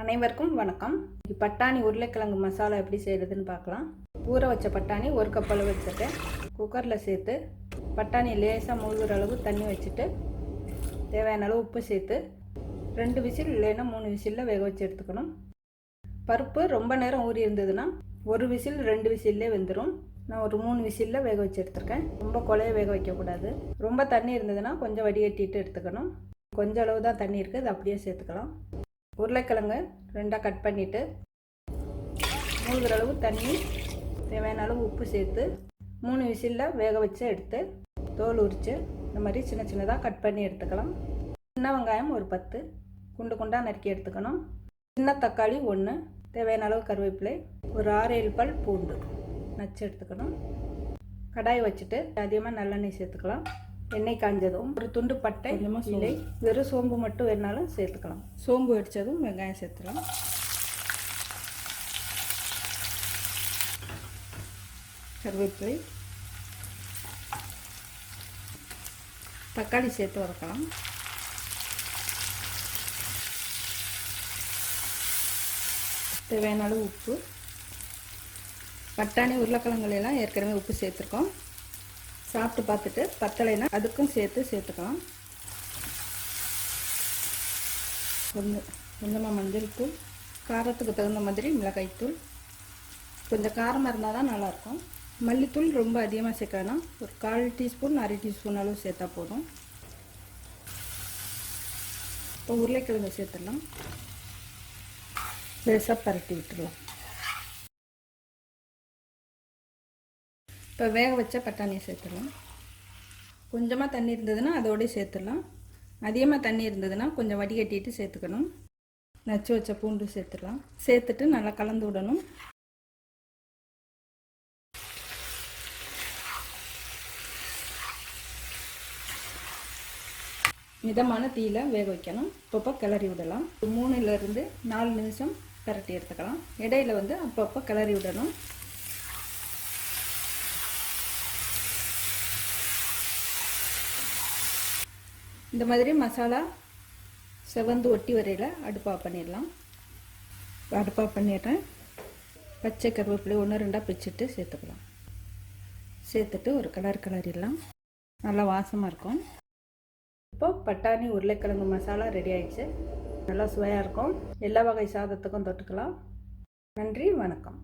அனைவருக்கும் வணக்கம். பட்டாணி உருளைக்கிழங்கு மசாலா எப்படி செய்கிறதுன்னு பார்க்கலாம். ஊற வச்ச பட்டாணி ஒரு கப் அளவு வச்சுருக்கேன் குக்கரில் சேர்த்து பட்டாணி லேசாக மூழ்கிற அளவு தண்ணி வச்சுட்டு தேவையான அளவு உப்பு சேர்த்து ரெண்டு விசில் இல்லைன்னா மூணு விசிலில் வேக வச்சு எடுத்துக்கணும். பருப்பு ரொம்ப நேரம் ஊறி இருந்ததுன்னா ஒரு விசில் ரெண்டு விசில்லே வெந்துடும் நான் ஒரு மூணு விசிலில் வேக வச்சு எடுத்துருக்கேன். ரொம்ப குழைய வேக வைக்கக்கூடாது. ரொம்ப தண்ணி இருந்ததுன்னா கொஞ்சம் வடிகட்டிட்டு எடுத்துக்கணும். கொஞ்சம் அளவு தான் தண்ணி இருக்குது அது அப்படியே சேர்த்துக்கலாம். உருளைக்கிழங்கு ரெண்டாக கட் பண்ணிவிட்டு மூழ்கிற அளவு தண்ணி தேவையான அளவு உப்பு சேர்த்து மூணு விசிலில் வேக வச்சு எடுத்து தோல் உரித்து இந்த மாதிரி சின்ன சின்னதாக கட் பண்ணி எடுத்துக்கலாம். சின்ன வெங்காயம் ஒரு பத்து. குண்டு குண்டாக நறுக்கி எடுத்துக்கணும். சின்ன தக்காளி ஒன்று தேவையான அளவு கருவேப்பிலை. ஒரு ஆறு ஏழு பல் பூண்டு. நச்சு எடுத்துக்கணும். கடாய் வச்சுட்டு அதிகமாக நல்லெண்ணெய் சேர்த்துக்கலாம். எண்ணெய் காஞ்சதும் ஒரு துண்டு பட்டை இலை வெறும் சோம்பு மட்டும் வேணாலும் சேர்த்துக்கலாம். சோம்பு அடித்ததும் வெங்காயம் சேர்த்துக்கலாம் கருவேப்பிலை. தக்காளி சேர்த்து வதக்கலாம் தேவையான அளவு உப்பு. பட்டாணி உருளைக்கிழங்குல எல்லாம் ஏற்கனவே உப்பு சேர்த்துருக்கோம். சாப்பிட்டு பார்த்துட்டு பத்தலைனா அதுக்கும் சேர்த்து சேர்த்துக்கலாம். கொஞ்சம் கொஞ்சமாக மஞ்சள் தூள் காரத்துக்கு தகுந்த மாதிரி மிளகாய்த்தூள் கொஞ்சம் காரமாக இருந்தால் தான் நல்லாயிருக்கும். மல்லித்தூள் ரொம்ப அதிகமாக சேர்க்க ஒரு கால் டீஸ்பூன் அரை டீஸ்பூன் அளவு சேர்த்தா போதும். இப்போ உருளைக்கிழங்கு சேர்த்துடலாம். லேசாக பரட்டி விட்டுடலாம். இப்போ வேக வச்ச பட்டாணியை சேர்த்துடலாம். கொஞ்சமாக தண்ணி இருந்ததுன்னா அதோடய சேர்த்துடலாம். அதிகமாக தண்ணி இருந்ததுன்னா கொஞ்சம் வடிகட்டிட்டு சேர்த்துக்கணும். நச்சு வச்ச பூண்டு சேர்த்துடலாம். சேர்த்துட்டு நல்லா கலந்து விடணும். மிதமான தீயில் வேக வைக்கணும். அப்பப்போ கிளறி விடலாம். மூணுலேருந்து நாலு நிமிஷம் பரட்டி எடுத்துக்கலாம். இடையில வந்து அப்பப்போ கிளறி விடணும். இந்த மாதிரி மசாலா செவந்து ஒட்டி வரையில் அடுப்பாக பண்ணிடலாம். அடுப்பாக பண்ணிடுறேன். பச்சை கருவேப்பிலை ஒன்று ரெண்டாக பிச்சுட்டு சேர்த்துக்கலாம். சேர்த்துட்டு ஒரு கலர் கலரிடலாம். நல்லா வாசமாக இருக்கும். இப்போ பட்டாணி உருளைக்கிழங்கு மசாலா ரெடி ஆயிடுச்சு. நல்லா சுவையாக இருக்கும். எல்லா வகை சாதத்துக்கும் தொட்டுக்கலாம். நன்றி வணக்கம்.